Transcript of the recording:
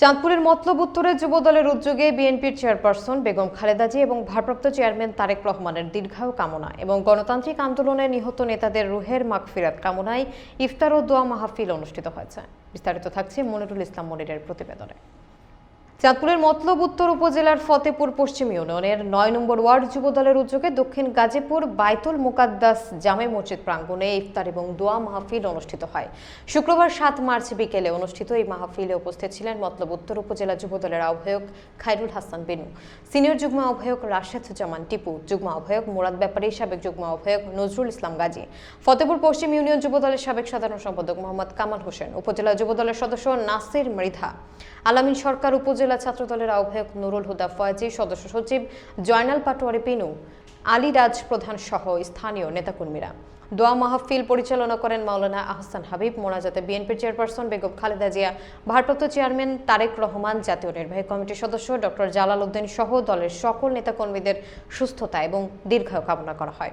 চাঁদপুরের মতলব উত্তরে যুবদলের উদ্যোগে বিএনপির চেয়ারপারসন বেগম খালেদাজি এবং ভারপ্রাপ্ত চেয়ারম্যান তারেক রহমানের দীর্ঘায়ু কামনা এবং গণতান্ত্রিক আন্দোলনে নিহত নেতাদের রুহের মাগফিরাত কামনায় ইফতার ও দোয়া মাহফিল অনুষ্ঠিত হয়েছে। বিস্তারিত থাকছে মনিরুল ইসলাম মনিরের প্রতিবেদনে। চাঁদপুরের মতলব উত্তর উপজেলার ফতেপুর পশ্চিম ইউনিয়নের নয় নম্বর ওয়ার্ড যুবদলের উদ্যোগে দক্ষিণ গাজীপুর বাইতুল মুকাদ্দাস জামে মসজিদ প্রাঙ্গণে ইফতার এবং দোয়া মাহফিল অনুষ্ঠিত হয়। শুক্রবার সাত মার্চ বিকেলে অনুষ্ঠিত এই মাহফিলে উপস্থিত ছিলেন মতলব উত্তর উপজেলা যুবদলের আহ্বায়ক খায়রুল হাসান বেনু, সিনিয়র যুগ্ম আহ্বায়ক রাশেদ জামান টিপু, যুগ্ম আহ্বায়ক মুরাদ ব্যাপারী, সাবেক যুগ্ম আহ্বায়ক নজরুল ইসলাম গাজী, ফতেপুর পশ্চিম ইউনিয়ন যুবদলের সাবেক সাধারণ সম্পাদক মোহাম্মদ কামাল হোসেন, উপজেলা যুবদলের সদস্য নাসির মৃধা, আলামিন সরকার উপজেলা ছাত্রদলের আহ্বায়ক নুরুল হুদা ফয়াজি, সদস্য সচিব জয়নাল পাটোয়ারি পিনু, আলী রাজ প্রধান সহ স্থানীয় নেতাকর্মীরা। দোয়া মাহফিল পরিচালনা করেন মাওলানা আহসান হাবিব, মোনাজাতে বিএনপির চেয়ারপারসন বেগম খালেদা জিয়া, ভারপ্রাপ্ত চেয়ারম্যান তারেক রহমান, জাতীয় নির্বাহী কমিটির সদস্য ডক্টর জালাল উদ্দিন সহ দলের সকল নেতাকর্মীদের সুস্থতা এবং দীর্ঘায়ু কামনা করা হয়।